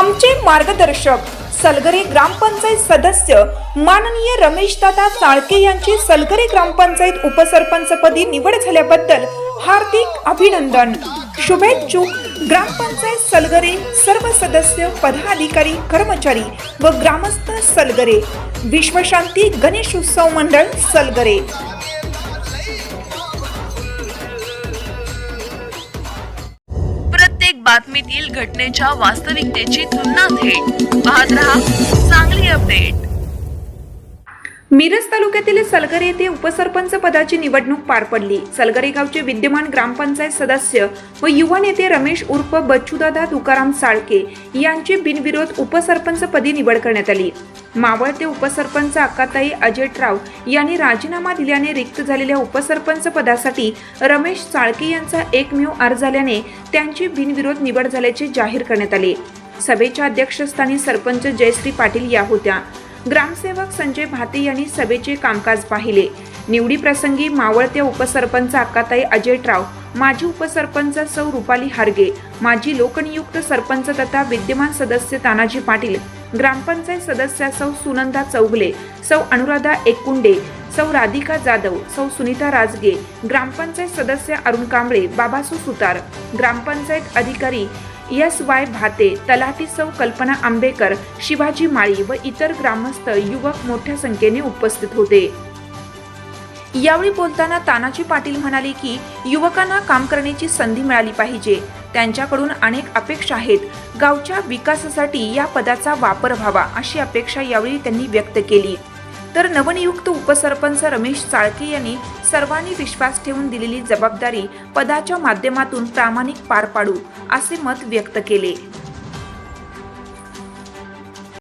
आमचे मार्गदर्शक. सलगरे ग्रामपंचायत सदस्य माननीय रमेशदादा साळके यांची सलगरे ग्रामपंचायत उपसरपंचपदी निवड झाल्याबद्दल हार्दिक अभिनंदन. शुभेच्छुक. ग्रामपंचायत सलगरे सर्व सदस्य पदाधिकारी कर्मचारी व ग्रामस्थ सलगरे. विश्वशांती गणेश उत्सव मंडळ सलगरे. बातमीतील घटनेच्या वास्तविकतेची तुलना थेट. पाहत रहा चांगली अपडेट. मिरज तालुक्यातील सलगर येथे उपसरपंच पदाची निवडणूक पार पडली. सलगरे गावचे विद्यमान ग्रामपंचायत सदस्य व युवा नेते रमेश उर्फ बच्चूदादा तुकाराम साळके यांची बिनविरोध उपसरपंच पदी निवड करण्यात आली. मावळते उपसरपंच अक्काताई अजयटराव यांनी राजीनामा दिल्याने रिक्त झालेल्या उपसरपंच पदासाठी रमेश चाळके यांचा एकमेव अर्ज झाल्याने त्यांची बिनविरोध निवड झाल्याचे जाहीर करण्यात आले. सभेच्या अध्यक्षस्थानी सरपंच जयश्री पाटील या होत्या. ग्रामसेवक संजय भाते यांनी सभेचे कामकाज पाहिले. निवडी प्रसंगी मावळते उपसरपंच अक्काताई अजयराव माजी उपसरपंच सौ रुपाली हारगे माजी लोकनियुक्त सरपंच तथा विद्यमान सदस्य तानाजी पाटील ग्रामपंचायत सदस्या सौ सुनंदा चौगले सौ अनुराधा एककुंडे सौ राधिका जाधव सौ सुनीता राजगे ग्रामपंचायत सदस्य अरुण कांबळे बाबासू सुतार ग्रामपंचायत अधिकारी एस वाय भाते तलाठी सौ कल्पना आंबेकर शिवाजी माळी व इतर ग्रामस्थ युवक मोठ्या संख्येने उपस्थित होते. यावेळी बोलताना तानाजी पाटील म्हणाले की युवकांना काम करण्याची संधी मिळाली पाहिजे. त्यांच्याकडून अनेक अपेक्षा आहेत. गावच्या विकासासाठी या पदाचा वापर व्हावा अशी अपेक्षा यावेळी त्यांनी व्यक्त केली. तर नवनियुक्त उपसरपंच रमेश चाळके यांनी सर्वांनी विश्वास ठेवून दिलेली जबाबदारी पदाच्या माध्यमातून प्रामाणिक पार पाडू असे मत व्यक्त केले.